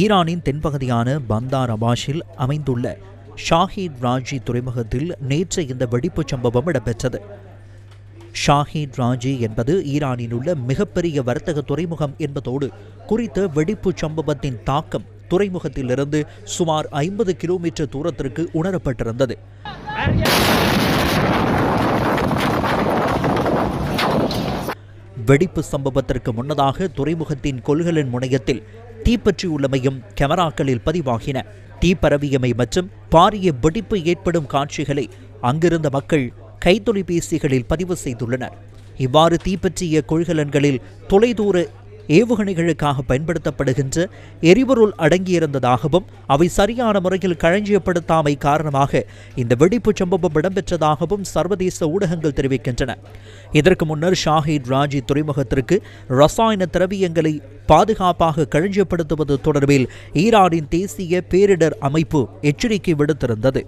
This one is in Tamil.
ஈரானின் தென்பகுதியான பந்தார் அபாஷில் அமைந்துள்ள ஷாஹித் ராஜி துறைமுகத்தில் நேற்று இந்த வெடிப்புச் சம்பவம் இடம்பெற்றது. ஷாஹித் ராஜி என்பது ஈரானில் உள்ள மிகப்பெரிய வர்த்தக துறைமுகம் என்பதோடு குறித்த வெடிப்புச் சம்பவத்தின் தாக்கம் துறைமுகத்திலிருந்து சுமார் ஐம்பது கிலோமீட்டர் தூரத்திற்கு உணரப்பட்டிருந்தது. வெடிப்பு சம்பவத்திற்கு முன்னதாக துறைமுகத்தின் கொள்கலன் முனையத்தில் தீப்பற்றியுள்ளமையும் கேமராக்களில் பதிவாகின. தீ பரவியமை மற்றும் பாரிய வெடிப்பு ஏற்படும் காட்சிகளை அங்கிருந்த மக்கள் கைத்தொலைபேசிகளில் பதிவு செய்துள்ளனர். இவ்வாறு தீப்பற்றிய கொள்கலன்களில் தொலைதூர ஏவுகணைகளுக்காக பயன்படுத்தப்படுகின்ற எரிபொருள் அடங்கியிருந்ததாகவும் அவை சரியான முறையில் களஞ்சியப்படுத்தாமை காரணமாக இந்த வெடிப்புச் சம்பவம் இடம்பெற்றதாகவும் சர்வதேச ஊடகங்கள் தெரிவிக்கின்றன. இதற்கு முன்னர் ஷாஹித் ராஜி துறைமுகத்திற்கு ரசாயன திரவியங்களை பாதுகாப்பாக களஞ்சியப்படுத்துவது தொடர்பில் ஈரானின் தேசிய பேரிடர் அமைப்பு எச்சரிக்கை விடுத்திருந்தது.